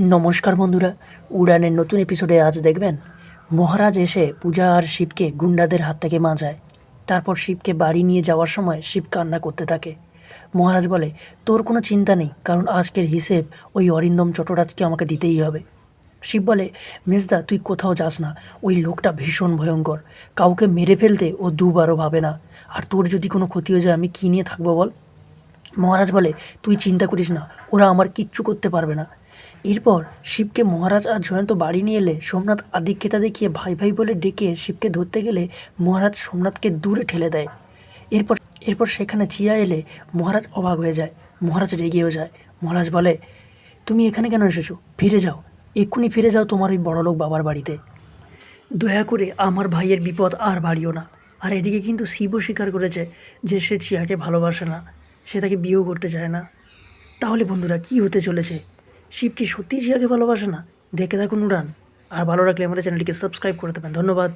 নমস্কার বন্ধুরা, উড়ানের নতুন এপিসোডে আজ দেখবেন, মহারাজ এসে পূজা আর শিবকে গুন্ডাদের হাত থেকে বাঁচায়। তারপর শিবকে বাড়ি নিয়ে যাওয়ার সময় শিব কান্না করতে থাকে। মহারাজ বলে, তোর কোনো চিন্তা নেই, কারণ আজকের হিসেব ওই অরিন্দম চটরাজকে আমাকে দিতেই হবে। শিব বলে মেজদা তুই কোথাও যাস না, ওই লোকটা ভীষণ ভয়ঙ্কর। কাউকে মেরে ফেলতে ও দুবারও ভাবে না। আর তোর যদি কোনো ক্ষতি হয়ে যায়, আমি কী নিয়ে থাকব বল? মহারাজ বলে, তুই চিন্তা করিস না, ওরা আমার কিচ্ছু করতে পারবে না। এরপর শিবকে মহারাজ আর জয়ন্ত বাড়ি নিয়ে এলে সোমনাথ আদিক্ষেতা দেখিয়ে ভাই ভাই বলে ডেকে শিবকে ধরতে গেলে মহারাজ সোমনাথকে দূরে ঠেলে দেয়। এরপর এরপর সেখানে চিয়া এলে মহারাজ অবাক হয়ে যায়, মহারাজ রেগেও যায়। মহারাজ বলে, তুমি এখানে কেন এসেছ? ফিরে যাও। এক্ষুনি ফিরে যাও তোমার ওই বড়লোক বাবার বাড়িতে। দয়া করে আমার ভাইয়ের বিপদ আর বাড়িও না। আর এদিকে কিন্তু শিবও স্বীকার করেছে যে সে চিয়াকে ভালোবাসে না। সে তাকে বিয়েও করতে চায় না। তাহলে বন্ধুরা, কি হতে চলেছে? শিব কি সত্যিই জিয়াকে ভালোবাসে না? দেখে থাকুন উড়ান। আর ভালো রাখলে আমাদের চ্যানেলটিকে সাবস্ক্রাইব করে দেবেন। ধন্যবাদ।